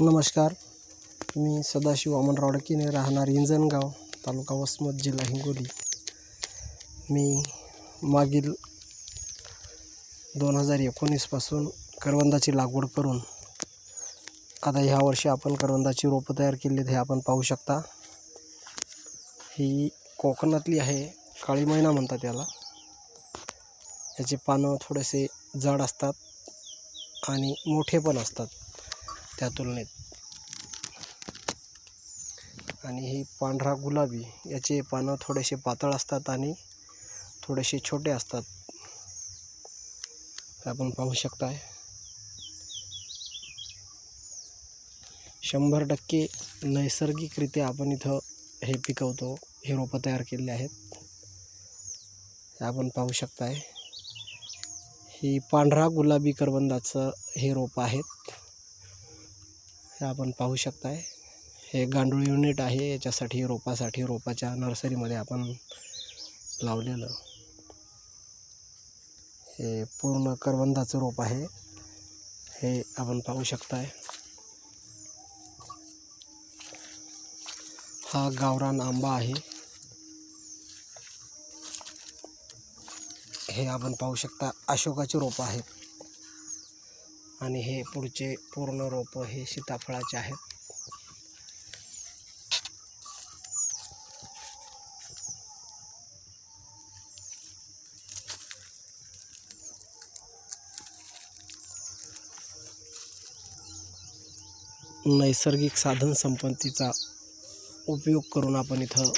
नमस्कार. मी सदाशिव अमन डकीने राहणार इंजणगाव तालुका वसमत जिल्हा हिंगोली. मी मागील दोन हजार एकोणीसपासून करवंदाची लागवड करून आता ह्या वर्षी आपण करवंदाची रोपं तयार केली हे आपण पाहू शकता. ही कोकणातली आहे काळी मैना म्हणतात याला. याचे पानं थोडेसे जड असतात आणि मोठे पण असतात. त्या तुलनेत. आणि ही पांढरा गुलाबी याचे पानं थोडेसे पातळ असतात आणि थोडेसे छोटे असतात. हे आपण पाहू शकताय. शंभर टक्के नैसर्गिकरित्या आपण इथं हे पिकवतो हे रोपं तयार केलेले आहेत. हे आपण पाहू शकताय. ही पांढरा गुलाबी करवंदाचं हे रोपं आहेत. आपण पाहू शकताय. हे गांडूळ युनिट आहे. याच्यासाठी रोपासाठी रोपाच्या नर्सरीमध्ये आपण लावलेलं. हे पूर्ण करवंदाचं रोप आहे. हे आपण पाहू शकताय. हा गावरान आंबा आहे. हे आपण पाहू शकता. अशोकाचे रोपं आहेत. आणि हे पुढचे पूर्ण रोपं हे सीताफळाचे आहेत. नैसर्गिक साधन संपत्तीचा उपयोग करून आपण इथं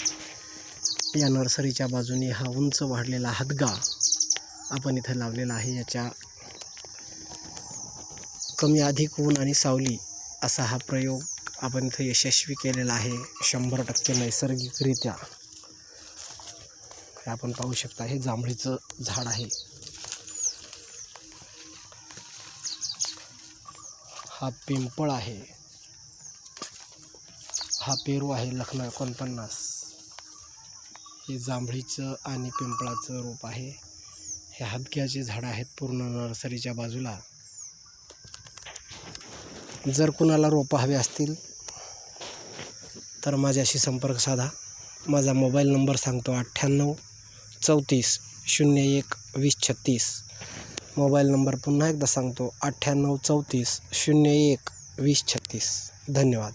या नर्सरीच्या बाजूने हा उंच वाढलेला हदगा आपण इथं लावलेला आहे. याच्या कमी अधिक ऊन आणि सावली असा हा प्रयोग आपण इथं यशस्वी केलेला आहे. शंभर टक्के नैसर्गिकरित्या. हे आपण पाहू शकता हे जांभळीचं झाड आहे. हा पिंपळ आहे. हा पेरू आहे लखना एकोणपन्नास. हे जांभळीचं आणि पिंपळाचं रोप आहे. हे हदक्याचे झाडं आहेत पूर्ण नर्सरीच्या बाजूला. जर कुणाला रोपं हवे असतील तर माझ्याशी संपर्क साधा. माझा मोबाईल नंबर सांगतो अठ्ठ्याण्णव चौतीस शून्य एक वीस छत्तीस. मोबाईल नंबर पुन्हा एकदा सांगतो अठ्ठ्याण्णव चौतीस शून्य एक वीस छत्तीस. धन्यवाद.